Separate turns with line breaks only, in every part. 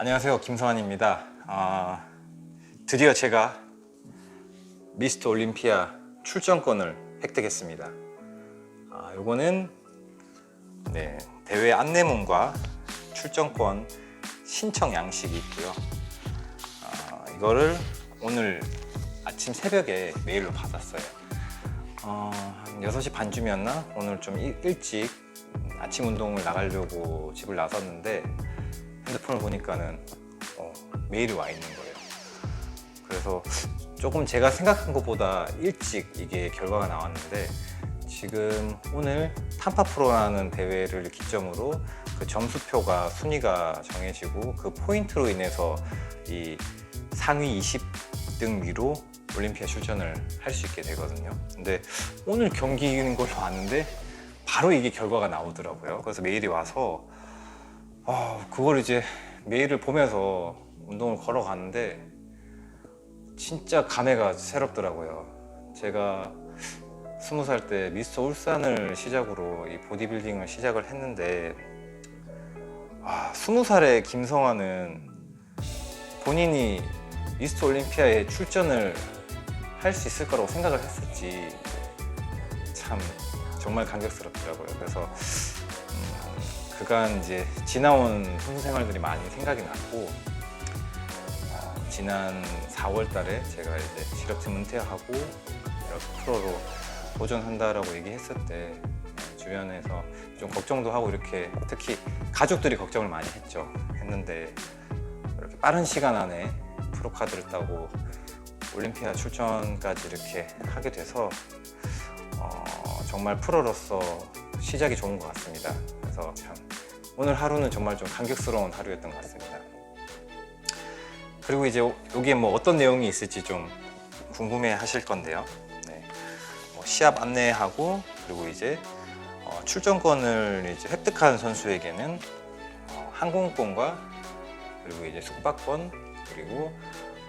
안녕하세요. 김성환입니다. 아, 드디어 제가 미스터 올림피아 출전권을 획득했습니다. 아, 요거는 네, 대회 안내문과 출전권 신청 양식이 있고요. 아, 이거를 오늘 아침 새벽에 메일로 받았어요. 어, 한 6시 반쯤이었나? 오늘 좀 일- 일찍 아침 운동을 나가려고 집을 나섰는데 핸드폰을 보니까는 어, 메일이 와 있는 거예요. 그래서 조금 제가 생각한 것보다 일찍 이게 결과가 나왔는데 지금 오늘 탐파 프로라는 대회를 기점으로 그 점수표가 순위가 정해지고 그 포인트로 인해서 이 상위 20등 위로 올림피아 출전을 할 수 있게 되거든요. 근데 오늘 경기인 걸로 아는데 바로 이게 결과가 나오더라고요. 그래서 메일이 와서 아, 그걸 이제 메일을 보면서 운동을 걸어가는데 진짜 감회가 새롭더라고요. 제가 스무 살 때 미스터 울산을 시작으로 이 보디빌딩을 시작을 했는데 아, 스무 살의 김성환은 본인이 미스터 올림피아에 출전을 할 수 있을 거라고 생각을 했었지 참 정말 감격스럽더라고요. 그래서 음, 그간 이제 지나온 선수 생활들이 많이 생각이 났고 어, 지난 4월 달에 제가 이제 실업팀 은퇴하고 이렇게 프로로 도전한다라고 얘기했을 때 주변에서 좀 걱정도 하고 이렇게 특히 가족들이 걱정을 많이 했죠. 했는데 이렇게 빠른 시간 안에 프로 카드를 따고 올림피아 출전까지 이렇게 하게 돼서 어, 정말 프로로서 시작이 좋은 것 같습니다. 그래서 참 오늘 하루는 정말 좀 감격스러운 하루였던 것 같습니다. 그리고 이제 여기에 뭐 어떤 내용이 있을지 좀 궁금해 하실 건데요. 네. 뭐 시합 안내하고 그리고 이제 어, 출전권을 이제 획득한 선수에게는 어, 항공권과 그리고 이제 숙박권 그리고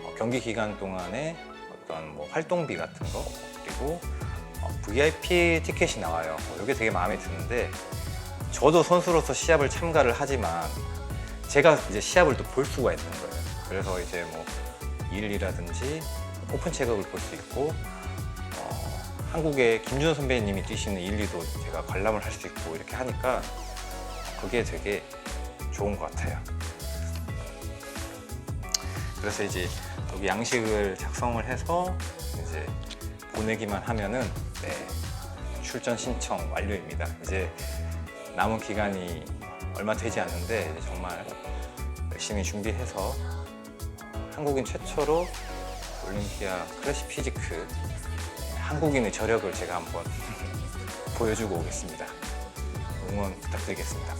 어, 경기 기간 동안에 어떤 뭐 활동비 같은 거 그리고 어, VIP 티켓이 나와요. 어, 이게 되게 마음에 드는데 저도 선수로서 시합을 참가를 하지만 제가 이제 시합을 또 볼 수가 있는 거예요. 그래서 이제 뭐 일이라든지 오픈 체급을 볼 수 있고 어, 한국의 김준 선배님이 뛰시는 1, 2도 제가 관람을 할 수 있고 이렇게 하니까 그게 되게 좋은 것 같아요. 그래서 이제 여기 양식을 작성을 해서 이제 보내기만 하면은 네, 출전 신청 완료입니다. 이제 남은 기간이 얼마 되지 않는데 정말 열심히 준비해서 한국인 최초로 올림피아 클래식 피지크 한국인의 저력을 제가 한번 보여주고 오겠습니다. 응원 부탁드리겠습니다.